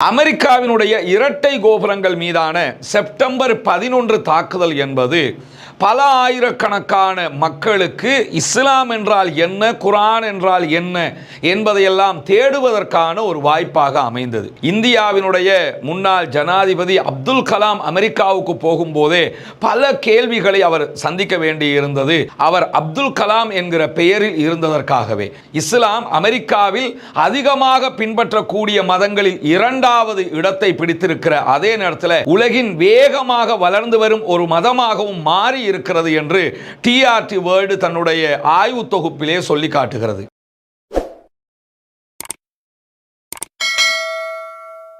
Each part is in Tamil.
அமெரிக்காவினுடைய இரட்டை கோபுரங்கள் மீதான செப்டம்பர் பதினொன்று தாக்குதல் என்பது பல ஆயிரக்கணக்கான மக்களுக்கு இஸ்லாம் என்றால் என்ன குரான் என்றால் என்ன என்பதையெல்லாம் தேடுவதற்கான ஒரு வாய்ப்பாக அமைந்தது. இந்தியாவினுடைய முன்னாள் ஜனாதிபதி அப்துல் கலாம் அமெரிக்காவுக்கு போகும்போதே பல கேள்விகளை அவர் சந்திக்க வேண்டியிருந்தது. அவர் அப்துல் கலாம் என்கிற பெயரில் இருந்ததற்காகவே. இஸ்லாம் அமெரிக்காவில் அதிகமாக பின்பற்றக்கூடிய மதங்களில் இரண்டாவது இடத்தை பிடித்திருக்கிற அதே நேரத்தில் உலகின் வேகமாக வளர்ந்து வரும் ஒரு மதமாகவும் மாறி இருக்கிறது என்று டிஆர்டி வேர்டு தன்னுடைய ஆய்வு தொகுப்பிலே சொல்லி காட்டுகிறது.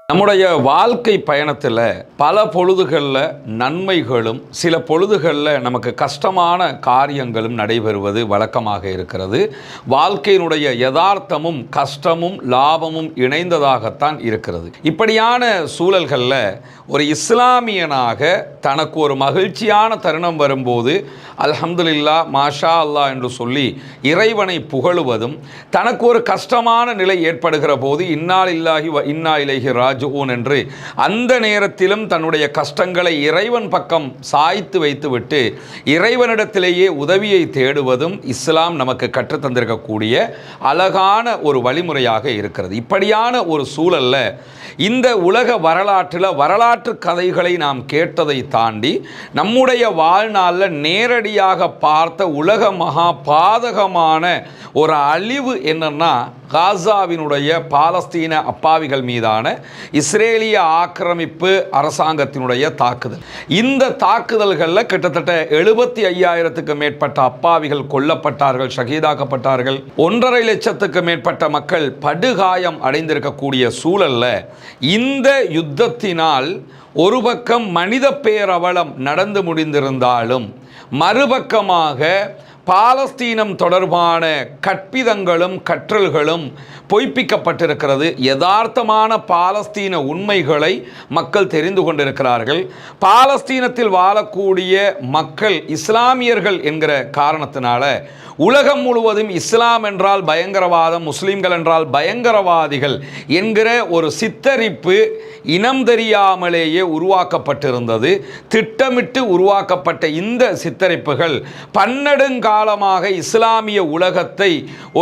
நம்முடைய வாழ்க்கை பயணத்தில் பல பொழுதுகளில் நன்மைகளும் சில பொழுதுகளில் நமக்கு கஷ்டமான காரியங்களும் நடைபெறுவது வழக்கமாக இருக்கிறது. வாழ்க்கையினுடைய யதார்த்தமும் கஷ்டமும் லாபமும் இணைந்ததாகத்தான் இருக்கிறது. இப்படியான சூழல்களில் ஒரு இஸ்லாமியனாக தனக்கு ஒரு மகிழ்ச்சியான தருணம் வரும்போது அல்ஹம்துலில்லா மாஷா அல்லா என்று சொல்லி இறைவனை புகழுவதும் தனக்கு ஒரு கஷ்டமான நிலை ஏற்படுகிற போது இன்னால் இல்லாஹி வ இன்னா இலைஹி ராஜுவோன் என்று. அந்த நேரத்திலும் தன்னுடைய கஷ்டங்களை இறைவன் பக்கம் சாய்த்து வைத்துவிட்டு இறைவனிடத்திலேயே உதவியை தேடுவதும் இஸ்லாம் நமக்கு கற்றுத்தந்திருக்கக்கூடிய அழகான ஒரு வழிமுறையாக இருக்கிறது. இப்படியான ஒரு சூழல்ல இந்த உலக வரலாற்றில் வரலாற்று கதைகளை நாம் கேட்டதை தாண்டி நம்முடைய வாழ்நாளில் நேரடியாக பார்த்த உலக மகா பாதகமான ஒரு அழிவு என்னன்னா காசாவினுடைய பாலஸ்தீன அப்பாவிகள் மீதான இஸ்ரேலிய ஆக்கிரமிப்பு அரசாங்கத்தினுடைய தாக்குதல். இந்த தாக்குதல்களில் கிட்டத்தட்ட எழுபத்தி ஐயாயிரத்துக்கு மேற்பட்ட அப்பாவிகள் கொல்லப்பட்டார்கள் ஷகீதாக்கப்பட்டார்கள். ஒன்றரை லட்சத்துக்கு மேற்பட்ட மக்கள் படுகாயம் அடைந்திருக்கக்கூடிய சூழல்ல இந்த யுத்தத்தினால் ஒரு பக்கம் மனித பேரவலம் நடந்து முடிந்திருந்தாலும் மறுபக்கமாக பாலஸ்தீனம் தொடர்பான கற்பிதங்களும் கற்றல்களும் பொய்ப்பிக்கப்பட்டிருக்கிறது. யதார்த்தமான பாலஸ்தீன உண்மைகளை மக்கள் தெரிந்து கொண்டிருக்கிறார்கள். பாலஸ்தீனத்தில் வாழக்கூடிய மக்கள் இஸ்லாமியர்கள் என்கிற காரணத்தினால உலகம் முழுவதும் இஸ்லாம் என்றால் பயங்கரவாதம் முஸ்லீம்கள் என்றால் பயங்கரவாதிகள் என்கிற ஒரு சித்தரிப்பு இனம் தெரியாமலேயே உருவாக்கப்பட்டிருந்தது. திட்டமிட்டு உருவாக்கப்பட்ட இந்த சித்தரிப்புகள் காலமாக இஸ்லாமிய உலகத்தை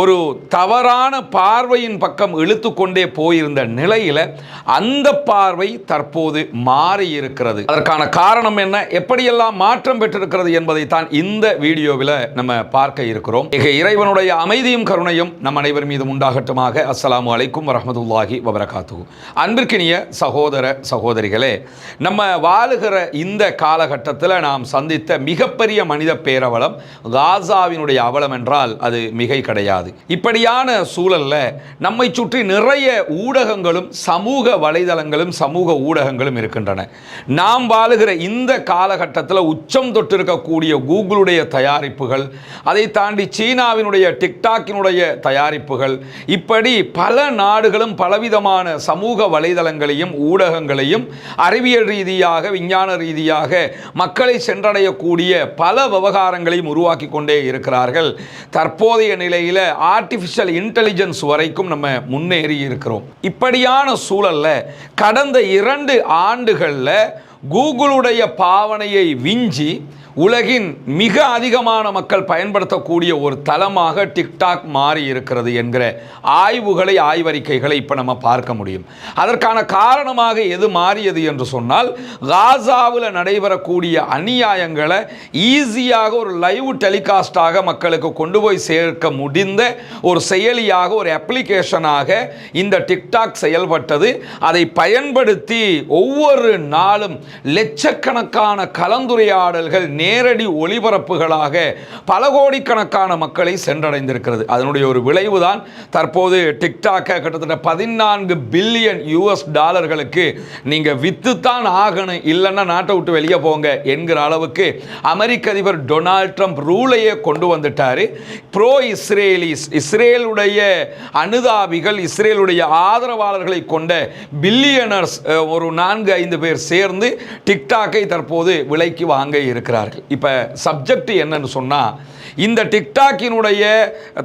ஒரு தவறான பார்வையின் பக்கம் இழுத்து கொண்டே போயிருந்த நிலையில் அந்த பார்வை தற்போது மாறி இருக்கிறது அதற்கான காரணம் என்ன? எப்படியெல்லாம் மாற்றம் பெற்றிருக்கிறது என்பதை தான் இந்த வீடியோவில் நம்ம பார்க்க இருக்கிறோம். மிக இறைவனுடைய அமைதியும் கருணையும் நம் அனைவர் மீதும் உண்டாகட்டுமாக. அஸ்லாம் வலைக்கும் வரமதுல்லாஹி வபரகாத்து அன்பிற்கினிய சகோதர சகோதரிகளே நம்ம வாழுகிற இந்த காலகட்டத்தில் நாம் சந்தித்த மிகப்பெரிய மனித பேரவலம் காசாவினுடைய அவலம் என்றால் அது மிகை கிடையாது. இப்படியான சூழல்ல நம்மை சுற்றி நிறைய ஊடகங்களும் சமூக வலைதளங்களும் சமூக ஊடகங்களும் இருக்கின்றன. நாம் வாழுகிற இந்த காலகட்டத்தில் உச்சம் தொட்டிருக்கக்கூடிய கூகுளுடைய தயாரிப்புகள் அதை தாண்டி சீனாவினுடைய டிக்டாக்கினுடைய தயாரிப்புகள் இப்படி பல நாடுகளும் பலவிதமான சமூக வலைதளங்களையும் ஊடகங்களையும் அறிவியல் ரீதியாக விஞ்ஞான ரீதியாக மக்களை சென்றடையக்கூடிய பல விவகாரங்களையும் உருவாக்கி கொண்டு இருக்கிறார்கள். தற்போதைய நிலையில் ஆர்டிஃபிஷியல் இன்டெலிஜென்ஸ் வரைக்கும் நம்ம முன்னேறி இருக்கிறோம். இப்படியான சூழல்ல கடந்த இரண்டு ஆண்டுகளில் கூகுளுடைய பாவனையை விஞ்சி உலகின் மிக அதிகமான மக்கள் பயன்படுத்தக்கூடிய ஒரு தளமாக டிக்டாக் மாறி இருக்கிறது என்கிற ஆய்வுகளை ஆய்வறிக்கைகளை இப்போ நம்ம பார்க்க முடியும். அதற்கான காரணமாக எது மாறியது என்று சொன்னால் காசாவில் நடைபெறக்கூடிய அநியாயங்களை ஈஸியாக ஒரு லைவ் டெலிகாஸ்டாக மக்களுக்கு கொண்டு போய் சேர்க்க முடிந்த ஒரு செயலியாக ஒரு அப்ளிகேஷனாக இந்த டிக்டாக் செயல்பட்டது. அதை பயன்படுத்தி ஒவ்வொரு நாளும் லட்சக்கணக்கான கலந்துரையாடல்கள் நேரடி ஒளிபரப்புகளாக பல கோடிக்கணக்கான மக்களை சென்றடைந்திருக்கிறது. அதனுடைய ஒரு விளைவு தான் தற்போது டிக்டாக்கை கிட்டத்தட்ட பதினான்கு பில்லியன் யூஎஸ் டாலர்களுக்கு நீங்கள் வித்துத்தான் ஆகணும். இல்லைன்னா நாட்டை விட்டு வெளியே போங்க என்கிற அளவுக்கு அமெரிக்க அதிபர் டொனால்ட் ட்ரம்ப் ரூலையே கொண்டு வந்துட்டார். ப்ரோ இஸ்ரேலிஸ் இஸ்ரேலுடைய அனுதாபிகள் இஸ்ரேலுடைய ஆதரவாளர்களை கொண்ட பில்லியனர்ஸ் ஒரு நான்கு ஐந்து பேர் சேர்ந்து டிக்டாக்கை தற்போது விலைக்கு வாங்க இருக்கிறார்கள். இப்போ சப்ஜெக்ட் என்னன்னு சொன்னால் இந்த டிக்டாக்கினுடைய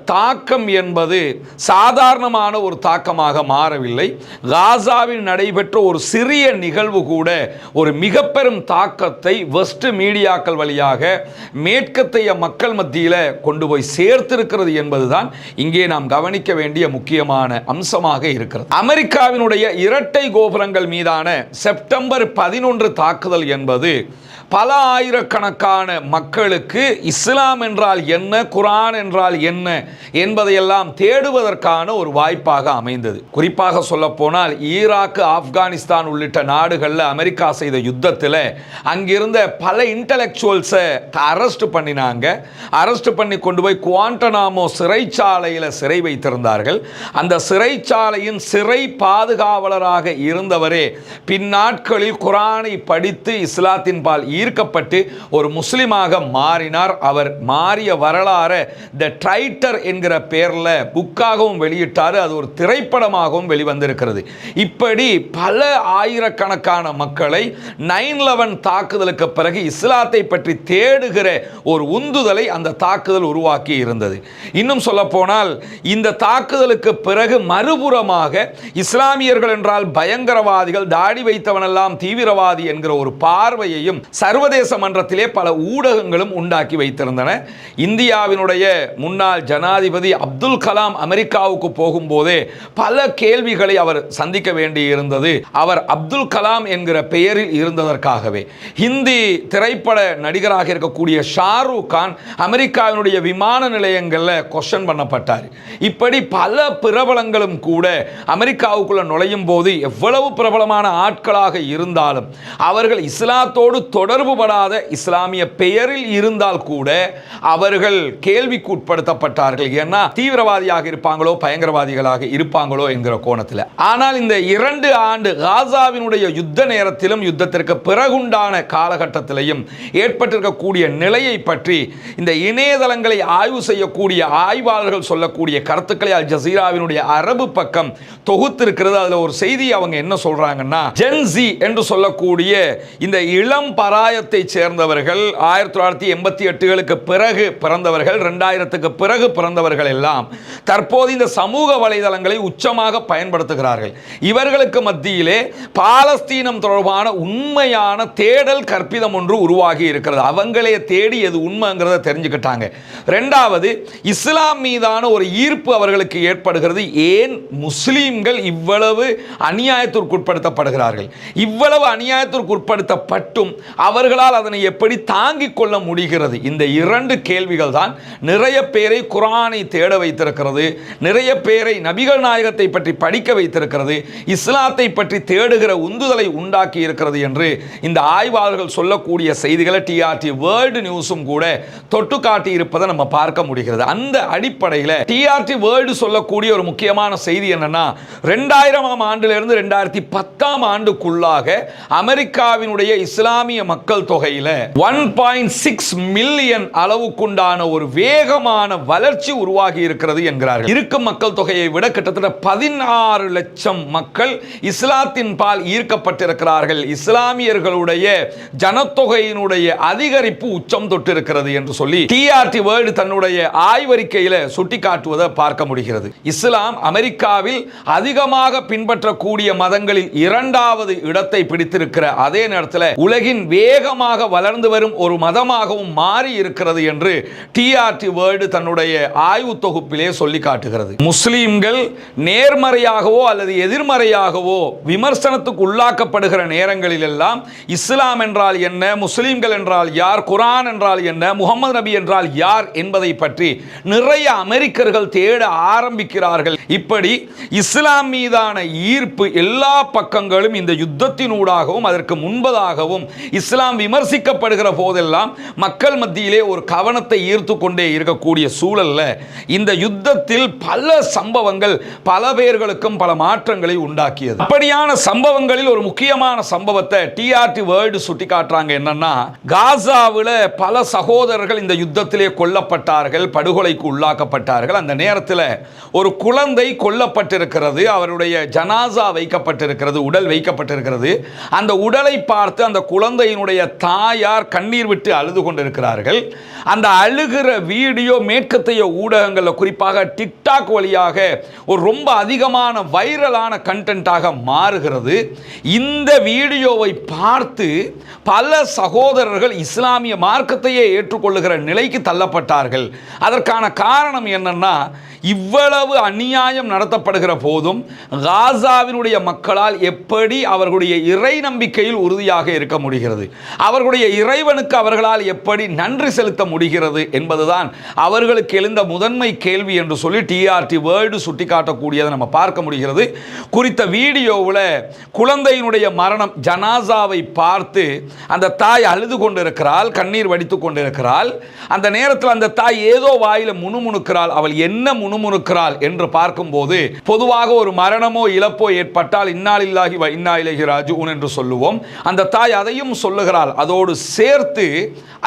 தாக்கம் என்பது சாதாரணமான ஒரு தாக்கமாக மாறவில்லை. காசாவில் நடைபெற்ற ஒரு சிறிய நிகழ்வு கூட ஒரு மிக பெரும் தாக்கத்தை வெஸ்ட் மீடியாக்கள் வழியாக மேற்கத்தைய மக்கள் மத்தியில் கொண்டு போய் சேர்த்திருக்கிறது என்பதுதான் இங்கே நாம் கவனிக்க வேண்டிய முக்கியமான அம்சமாக இருக்கிறது. அமெரிக்காவினுடைய இரட்டை கோபுரங்கள் மீதான செப்டம்பர் பதினொன்று தாக்குதல் என்பது பல ஆயிரக்கணக்கான மக்களுக்கு இஸ்லாம் என்றால் என்ன குரான் என்றால் என்ன என்பதையெல்லாம் தேடுவதற்கான ஒரு வாய்ப்பாக அமைந்தது. குறிப்பாக சொல்லப்போனால் ஈராக் ஆப்கானிஸ்தான் உள்ளிட்ட நாடுகளில் அமெரிக்கா செய்த யுத்தத்தில் அங்கிருந்த பல இன்டலெக்சுவல்ஸை அரெஸ்ட் பண்ணினாங்க. அரெஸ்ட் பண்ணி கொண்டு போய் குவாண்டனாமோ சிறைச்சாலையில் சிறை வைத்திருந்தார்கள். அந்த சிறைச்சாலையின் சிறை பாதுகாவலராக இருந்தவரே பின்னாட்களில் குரானை படித்து இஸ்லாத்தின் பால் ஈர்க்கப்பட்டு ஒரு முஸ்லீமாக மாறினார். அவர் மாறிய வரலாறு த ட்ரைட்டர் என்கிற பேரில் புக்காகவும் வெளியிட்டார். அது ஒரு திரைப்படமாகவும் வெளிவந்திருக்கிறது. இப்படி பல ஆயிரக்கணக்கான மக்களை நைன் லெவன் தாக்குதலுக்கு பிறகு இஸ்லாத்தை பற்றி தேடுகிற ஒரு உந்துதலை அந்த தாக்குதல் உருவாக்கி இருந்தது. இன்னும் சொல்ல போனால் இந்த தாக்குதலுக்கு பிறகு மறுபுறமாக இஸ்லாமியர்கள் என்றால் பயங்கரவாதிகள் தாடி வைத்தவனெல்லாம் தீவிரவாதி என்கிற ஒரு பார்வையையும் சர்வதேச மன்றத்திலே பல ஊடகங்களும் உண்டாக்கி வைத்திருந்தன. இந்தியாவினுடைய முன்னாள் ஜனாதிபதி அப்துல் கலாம் அமெரிக்காவுக்கு போகும்போதே பல கேள்விகளை அவர் சந்திக்க வேண்டி இருந்தது அவர் அப்துல் கலாம் என்கிற பெயரில் இருந்ததற்காகவே. ஹிந்தி திரைப்பட நடிகராக இருக்கக்கூடிய ஷாருக் கான் அமெரிக்காவினுடைய விமான நிலையங்களில் கொஸ்டின் பண்ணப்பட்டார். இப்படி பல பிரபலங்களும் கூட அமெரிக்காவுக்குள்ள நுழையும் போது எவ்வளவு பிரபலமான ஆட்களாக இருந்தாலும் அவர்கள் இஸ்லாத்தோடு தொடர்பு தொடர்புபடாத இஸ்லாமிய பெயரில் இருந்தால் கூட அவர்கள் கேள்விக்கு உட்படுத்தப்பட்டார்கள். ஏன்னா தீவிரவாதியாக இருப்பாங்களோ பயங்கரவாதிகளாக இருப்பாங்களோ என்கிற கோணத்தில். ஆனால் இந்த இரண்டு ஆண்டு காசாவினுடைய யுத்த நேரத்திலும் யுத்தத்திற்கு பிறகுண்டான காலகட்டத்திலையும் ஏற்பட்டிருக்கக்கூடிய நிலையை பற்றி இந்த இணையதளங்களை ஆய்வு செய்யக்கூடிய ஆய்வாளர்கள் சொல்லக்கூடிய கருத்துக்களை அல் ஜசீராவினுடைய அரபு பக்கம் தொகுத்திருக்கிறது. அதில் ஒரு செய்தி அவங்க என்ன சொல்றாங்கன்னா ஜென்சி என்று சொல்லக்கூடிய இந்த இளம் பராயத்தை சேர்ந்தவர்கள் ஆயிரத்தி தொள்ளாயிரத்தி எண்பத்தி எட்டுகளுக்கு பிறகு பிறந்தவர்கள் ரெண்டாயிரத்துக்கு பிறகு பிறந்தவர்கள் எல்லாம் தற்போது இந்த சமூக வலைதளங்களை உச்சமாக பயன்படுத்துகிறார்கள். இவர்களுக்கு மத்தியிலே பாலஸ்தீனம் தொடர்பான உண்மையான தேடல் கற்பிதம் ஒன்று உருவாகி இருக்கிறது. அவங்களே தேடி எது உண்மைங்கிறத தெரிஞ்சுக்கிட்டாங்க. ரெண்டாவது இஸ்லாம் மீதான ஒரு ஈர்ப்பு அவர்களுக்கு ஏற்படுகிறது. ஏன்? முஸ்லீம்கள் இவ்வளவு அநியாயத்திற்குட்படுத்தப்படுகிறார்கள். இவ்வளவு அநியாயத்திற்குட்படுத்தப்பட்டும் அவர்களால் அதனை எப்படி தாங்கிக் கொள்ள முடிகிறது? இந்த இரண்டு கேள்விகள் தான் நிறைய பேரை குரானை தேட வைத்திருக்கிறது நிறைய பேரை நபிகள் நாயகத்தை பற்றி படிக்க வைத்திருக்கிறது இஸ்லாத்தை பற்றி தேடுகிற உந்துதலை உண்டாக்கி இருக்கிறது என்று இந்த ஆய்வாளர்கள் சொல்லக்கூடிய செய்திகளை டிஆர்டி வேர்ல்டு நியூஸும் கூட தொட்டு காட்டி இருப்பதை நம்ம பார்க்க முடிகிறது. அந்த அடிப்படையில் டிஆர்டி வேர்ல்டு சொல்லக்கூடிய ஒரு முக்கியமான செய்தி என்னன்னா ரெண்டாயிரமாம் ஆண்டிலிருந்து ரெண்டாயிரத்தி பத்தாம் ஆண்டுக்குள்ளாக அமெரிக்காவினுடைய இஸ்லாமிய மக்கள் மக்கள் தொகையில் ஒன் பாயிண்ட் சிக்ஸ் மில்லியன் அளவுக்குண்டான ஒரு வேகமான வளர்ச்சி உருவாகி இருக்கிறது என்கிறார்கள். இருக்கும் மக்கள் தொகையை விட கிட்டத்தட்ட பதினாறு லட்சம் மக்கள் இஸ்லாத்தின் பால் ஈர்க்கப்பட்டிருக்கிறார்கள். இஸ்லாமியர்களுடைய ஜனத்தொகையினுடைய அதிகரிப்பு உச்சம் தொட்டிருக்கிறது என்று சொல்லி டிஆர்டி வேர்டு தன்னுடைய ஆய்வறிக்கையில் சுட்டிக்காட்டுவதை பார்க்க முடிகிறது. இஸ்லாம் அமெரிக்காவில் அதிகமாக பின்பற்றக்கூடிய மதங்களில் இரண்டாவது இடத்தை பிடித்திருக்கிற அதே நேரத்தில் உலகின் வே வேகமாக வளர்ந்து வரும் ஒரு மதமாகவும் மாறி இருக்கிறது என்று டிஆர்டி வேர்டு தன்னுடைய ஆய்வு தொகுப்பிலே சொல்லி காட்டுகிறது. முஸ்லீம்கள் நேர்மறையாகவோ அல்லது எதிர்மறையாகவோ விமர்சனத்துக்கு உள்ளாக்கப்படுகிற நேரங்களில் எல்லாம் இஸ்லாம் என்றால் என்ன முஸ்லீம்கள் என்றால் யார் குரான் என்றால் என்ன முகமது நபி என்றால் யார் என்பதை பற்றி நிறைய அமெரிக்கர்கள் தேட ஆரம்பிக்கிறார்கள். இப்படி இஸ்லாம் மீதான ஈர்ப்பு எல்லா பக்கங்களும் இந்த யுத்தத்தினூடாகவும் அதற்கு முன்பதாகவும் இஸ்லாம் விமர்சிக்கப்படுகிற போதெல்லாம் மக்கள் மத்தியிலே ஒரு கவனத்தை ஈர்த்து கொண்டே இருக்கக்கூடிய சூழல்ல இந்த யுத்தத்தில் பல சம்பவங்கள் பல பேர்களுக்கும் பல மாற்றங்களை உண்டாக்கியது. அப்படியான சம்பவங்களில் ஒரு முக்கியமான சம்பவத்தை டிஆர்டி வேர்டு சுட்டி காட்டுறாங்க என்னன்னா காசாவில் பல சகோதரர்கள் இந்த யுத்தத்திலே கொல்லப்பட்டார்கள் படுகொலைக்கு உள்ளாக்கப்பட்டார்கள். அந்த நேரத்தில் ஒரு குழந்தை கொல்லப்பட்டிருக்கிறது அவருடைய ஜனாசா வைக்கப்பட்டிருக்கிறது உடல் வைக்கப்பட்டிருக்கிறது. அந்த உடலை பார்த்து அந்த குழந்தையினுடைய அவருடைய தாயார் கண்ணீர் விட்டு அழுது கொண்டிருக்கிறார்கள். அந்த அழுகிற வீடியோ மேற்கத்தைய ஊடகங்களில் குறிப்பாக டிக்டாக் வழியாக ஒரு ரொம்ப அதிகமான வைரலான கண்டென்ட்டாக மாறுகிறது. இந்த வீடியோவை பார்த்து பல சகோதரர்கள் இஸ்லாமிய மார்க்கத்தையே ஏற்றுக்கொள்ளுகிற நிலைக்கு தள்ளப்பட்டார்கள். அதற்கான காரணம் என்னன்னா இவ்வளவு அநியாயம் நடத்தப்படுகிற போதும் காசாவினுடைய மக்களால் எப்படி அவர்களுடைய இறை நம்பிக்கையில் உறுதியாக இருக்க முடிகிறது? அவர்களுடைய இறைவனுக்கு அவர்களால் எப்படி நன்றி செலுத்த முடிகிறது என்பதுதான் அவர்களுக்கு எழுந்த முதன்மை கேள்வி என்று சொல்லி டிஆர்டி வேர்டு சுட்டிக்காட்டக்கூடியதை நம்ம பார்க்க முடிகிறது. குறித்த வீடியோவில் குழந்தையினுடைய மரணம் ஜனாசாவை பார்த்து அந்த தாய் அழுது கொண்டிருக்கிறாள் கண்ணீர் வடித்து கொண்டிருக்கிறாள். அந்த நேரத்தில் அந்த தாய் ஏதோ வாயில் முணுமுணுக்கிறாள். அவள் என்ன முணுமுணுக்கிறாள் என்று பார்க்கும்போது பொதுவாக ஒரு மரணமோ இழப்போ ஏற்பட்டால் இன்னாலில்லாஹி வ இன்னா இலைஹி ராஜிஊன் என்று சொல்லுவோம். அந்த தாய் அதையும் சொல்லுகிறாள். அதோடு சேர்த்து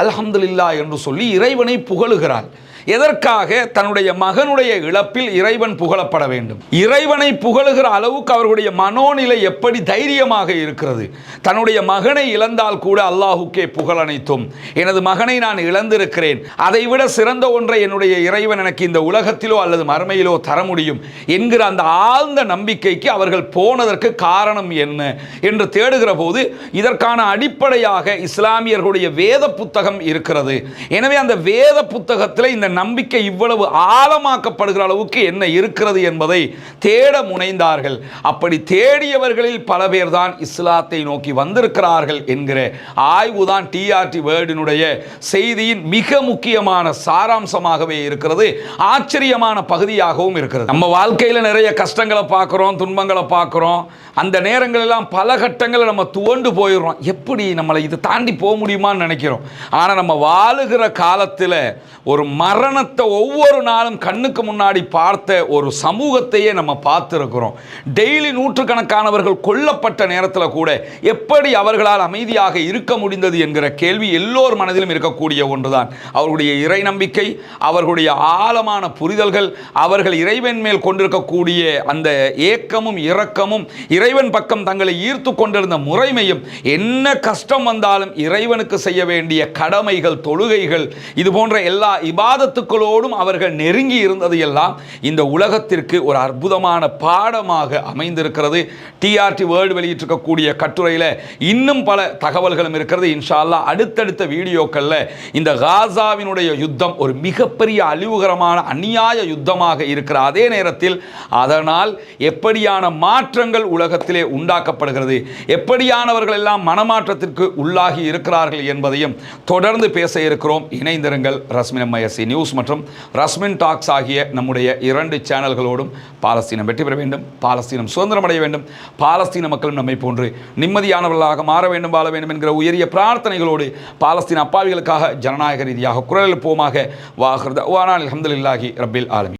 அல்ஹம்துலில்லா என்று சொல்லி இறைவனை புகழுகிறாள். எதற்காக தன்னுடைய மகனுடைய இழப்பில் இறைவன் புகழப்பட வேண்டும்? இறைவனை புகழுகிற அளவுக்கு அவர்களுடைய மனோநிலை எப்படி தைரியமாக இருக்கிறது? தன்னுடைய மகனை இழந்தால் கூட அல்லாஹுக்கே புகழ் அனைத்தும் எனது மகனை நான் இழந்திருக்கிறேன். அதைவிட சிறந்த ஒன்றை என்னுடைய இறைவன் எனக்கு இந்த உலகத்திலோ அல்லது மறுமையிலோ தர முடியும் என்கிற அந்த ஆழ்ந்த நம்பிக்கைக்கு அவர்கள் போனதற்கு காரணம் என்ன என்று தேடுகிற போது இதற்கான அடிப்படையாக இஸ்லாமியர்களுடைய வேத புத்தகம் இருக்கிறது. எனவே அந்த வேத புத்தகத்தில் இந்த நம்பிக்கை இவ்வளவு ஆழமாக்கப்படுகிற அளவுக்கு என்ன இருக்கிறது என்பதை தேட முனைந்தார்கள். அப்படி தேடியவர்களில் பல பேர் தான் இஸ்லாத்தை நோக்கி வந்திருக்கிறார்கள் என்கிற ஆய்வுதான் டிஆர்டி வேர்டினுடைய செய்தியின் மிக முக்கியமான சாராம்சமாகவே இருக்கிறது. ஆச்சரியமான பகுதியாகவும் இருக்கிறது. நம்ம வாழ்க்கையில் நிறைய கஷ்டங்களை பார்க்குறோம் துன்பங்களை பார்க்குறோம். அந்த நேரங்களெல்லாம் பல கட்டங்களில் நம்ம துவண்டு போயிடுறோம். எப்படி நம்மளை இது தாண்டி போக முடியுமான்னு நினைக்கிறோம். ஆனால் நம்ம வாழுகிற காலத்தில் ஒரு மர மரணத்தை ஒவ்வொரு நாளும் கண்ணுக்கு முன்னாடி பார்த்த ஒரு சமூகத்தையே நம்ம பார்த்துருக்கிறோம். டெய்லி நூற்றுக்கணக்கானவர்கள் கொல்லப்பட்ட நேரத்தில் கூட எப்படி அவர்களால் அமைதியாக இருக்க முடிந்தது என்கிற கேள்வி எல்லோர் மனதிலும் இருக்கக்கூடிய ஒன்றுதான். அவர்களுடைய இறை நம்பிக்கை அவர்களுடைய ஆழமான புரிதல்கள் அவர்கள் இறைவன் மேல் கொண்டிருக்கக்கூடிய அந்த ஏக்கமும் இரக்கமும் இறைவன் பக்கம் தங்களை ஈர்த்து கொண்டிருந்த முறைமையும் என்ன கஷ்டம் வந்தாலும் இறைவனுக்கு செய்ய வேண்டிய கடமைகள் தொழுகைகள் இது போன்ற எல்லா கருத்துக்களோடும் அவர்கள் நெருங்கி இருந்தது எல்லாம் இந்த உலகத்திற்கு ஒரு அற்புதமான பாடமாக அமைந்திருக்கிறது. டிஆர்டி வேர்ல்டு வெளியிட்டிருக்கக்கூடிய கட்டுரையில் இன்னும் பல தகவல்களும் இருக்கிறது. இன்ஷால்லா அடுத்தடுத்த வீடியோக்களில் இந்த காசாவினுடைய யுத்தம் ஒரு மிகப்பெரிய அழிவுகரமான அந்நியாய யுத்தமாக இருக்கிற அதே நேரத்தில் அதனால் எப்படியான மாற்றங்கள் உலகத்திலே உண்டாக்கப்படுகிறது எப்படியானவர்கள் எல்லாம் மனமாற்றத்திற்கு உள்ளாகி இருக்கிறார்கள் என்பதையும் தொடர்ந்து பேச இருக்கிறோம். இணைந்திருங்கள் ரஸ்மின் நியூஸ். நியூஸ் மற்றும் ரஸ்மின் டாக்ஸ் ஆகிய நம்முடைய இரண்டு சேனல்களோடும் பாலஸ்தீனம் வெற்றி பெற வேண்டும் பாலஸ்தீனம் சுதந்திரம் அடைய வேண்டும் பாலஸ்தீன மக்களும் நம்மை போன்று நிம்மதியானவர்களாக மாற வேண்டும் வாழ வேண்டும் என்கிற உயரிய பிரார்த்தனைகளோடு பாலஸ்தீன அப்பாவிகளுக்காக ஜனநாயக ரீதியாக குரல் எழுப்புவோமாக வாஹர்த வானால் அஹமதுல்லாஹி ரப்பில் ஆலமி